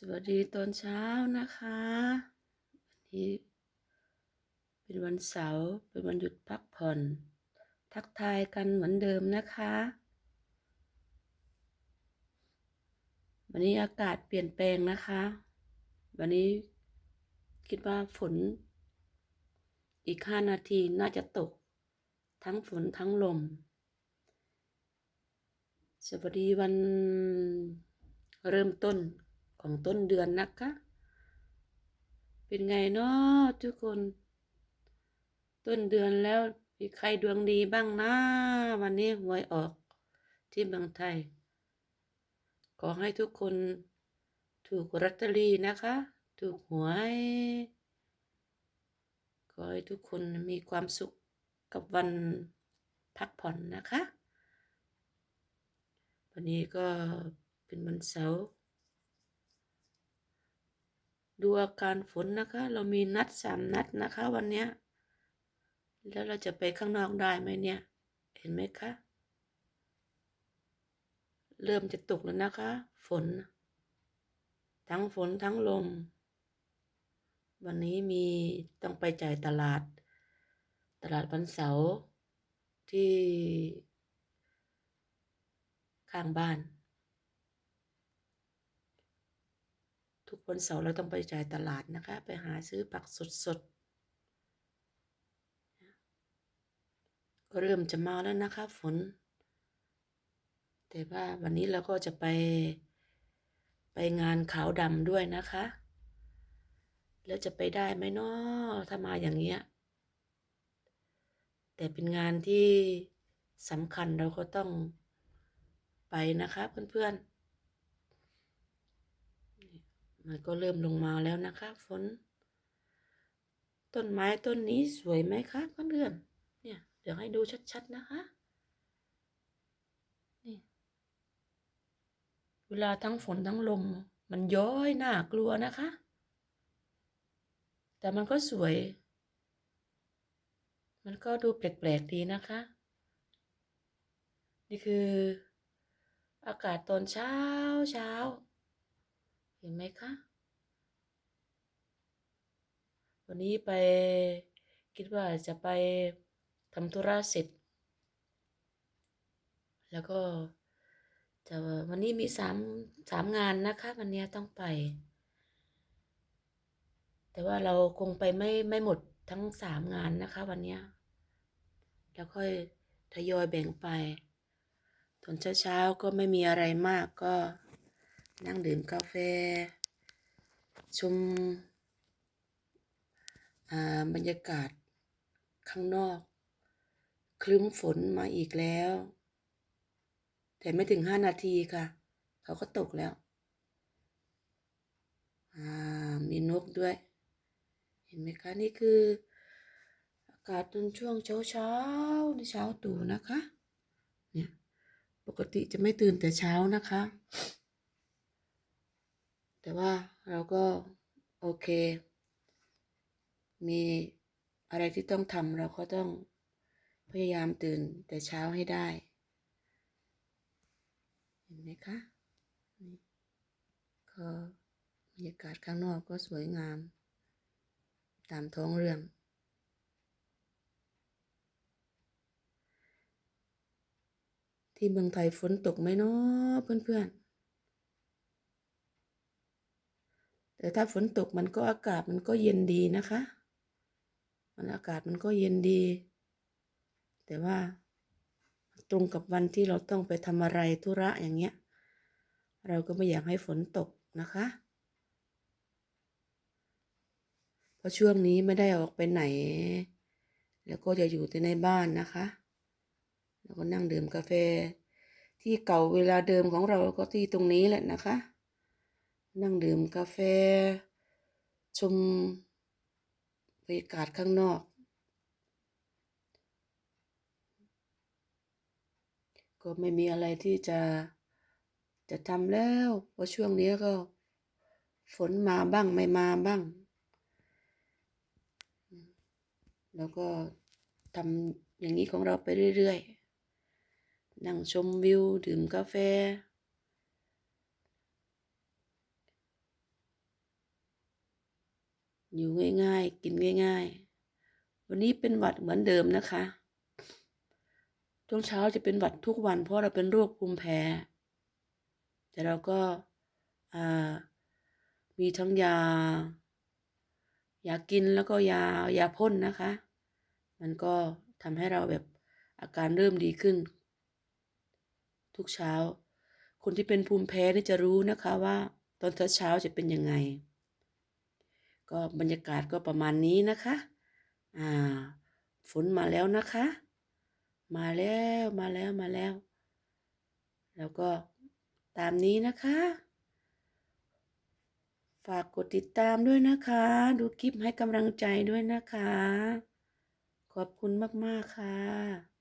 สวัสดีตอนเช้านะคะ วันนี้ เป็นวันเสาร์เป็นวันหยุดพักผ่อน ทักทายกันเหมือนเดิมนะคะ วันนี้อากาศเปลี่ยนแปลงนะคะ วันนี้คิดว่าฝน อีกห้านาทีน่าจะตก ทั้งฝนทั้งลม สวัสดีวันเริ่มต้น ของต้นเดือนนะคะ เป็นไงเนาะทุกคน ต้นเดือนแล้วมีใครดวงดีบ้างนะวันนี้หวยออกที่เมืองไทย ขอให้ทุกคนถูกลอตเตอรี่นะคะ ถูกหวย ขอให้ทุกคนมีความสุขกับวันพักผ่อนนะคะ วันนี้ก็เป็นวันเสาร์ ดูอาการฝนนะคะ เรามีนัดสามนัดนะคะ วันเนี้ย แล้วเราจะไปข้างนอกได้ไหมเนี่ย เห็นไหมคะ เริ่มจะตกแล้วนะคะ ฝน ทั้งฝนทั้งลม วันนี้มีต้องไปจ่ายตลาด ตลาดวันเสาร์ที่ข้างบ้าน ทุก วันเสาร์เราต้องไปจ่ายตลาดนะคะ ไปหาซื้อผักสดๆ ก็เริ่มจะมาแล้วนะคะฝน แต่ว่าวันนี้เราก็จะไปไปงานขาวดำด้วยนะคะ แล้วจะไปได้ไหมเนาะถ้ามาอย่างเงี้ย แต่เป็นงานที่สำคัญเราก็ต้องไปนะคะเพื่อนๆ มันก็เริ่มลงมาแล้วนะคะฝน ต้นไม้ต้นนี้สวยไหมคะเพื่อนๆเนี่ย เดี๋ยวให้ดูชัดๆนะคะ นี่ เวลาทั้งฝนทั้งลม มันย้อยน่ากลัวนะคะ แต่มันก็สวย มันก็ดูแปลกๆดีนะคะ นี่คืออากาศตอนเช้าเช้า เห็นไหมคะ วันนี้ไปคิดว่าจะไปทำธุระเสร็จ แล้วก็จะวันนี้มีสามสามงานนะคะ วันนี้ต้องไป แต่ว่าเราคงไปไม่ไม่หมดทั้งสามงานนะคะ วันนี้แล้วค่อยทยอยแบ่งไปตอนเช้าๆก็ไม่มีอะไรมากก็ นั่งดื่มกาแฟ ชมบรรยากาศข้างนอก คลึ้มฝนมาอีกแล้ว แต่ไม่ถึงห้านาทีค่ะ เขาก็ตกแล้ว มีนกด้วย เห็นไหมคะ นี่คืออากาศตอนช่วงเช้าเช้าในเช้าตู่นะคะ เนี่ย ปกติจะไม่ตื่นแต่เช้านะคะ แต่ว่าเราก็โอเค มีอะไรที่ต้องทำเราก็ต้องพยายามตื่นแต่เช้าให้ได้ เห็นไหมคะนี่ก็บรรยากาศข้างนอกก็สวยงาม ตามท้องเรื่อง ที่เมืองไทยฝนตกไหมเนาะเพื่อนๆ แต่ถ้าฝนตกมันก็อากาศมันก็เย็นดีนะคะ มันอากาศมันก็เย็นดี แต่ว่าตรงกับวันที่เราต้องไปทำอะไรธุระอย่างเงี้ย เราก็ไม่อยากให้ฝนตกนะคะ เพราะช่วงนี้ไม่ได้ออกไปไหน แล้วก็จะอยู่แต่ในบ้านนะคะ แล้วก็นั่งดื่มกาแฟ ที่เก่าเวลาเดิมของเราก็ที่ตรงนี้แหละนะคะ นั่งดื่มกาแฟ ชมบรรยากาศข้างนอก ก็ไม่มีอะไรที่จะจะทำแล้วเพราะช่วงนี้ก็ ฝนมาบ้างไม่มาบ้าง แล้วก็ทำอย่างนี้ของเราไปเรื่อยๆ นั่งชมวิว ดื่มกาแฟ อยู่ง่ายๆ กินง่าย ๆ วันนี้เป็นหวัดเหมือนเดิมนะคะ ช่วงเช้าจะเป็นหวัดทุกวันเพราะเราเป็นโรคภูมิแพ้ แต่เราก็มีทั้งยา ยากินแล้วก็ยายาพ่นนะคะ มันก็ทำให้เราแบบอาการเริ่มดีขึ้น ทุกเช้า คนที่เป็นภูมิแพ้นี่จะรู้นะคะว่า ตอนเช้าจะเป็นยังไง ก็บรรยากาศก็ประมาณนี้นะคะ อ่า ฝนมาแล้วนะคะ มาแล้วมาแล้วมาแล้ว แล้วก็ตามนี้นะคะ ฝากกดติดตามด้วยนะคะ ดูคลิปให้กำลังใจด้วยนะคะ ขอบคุณมาก ๆ ค่ะ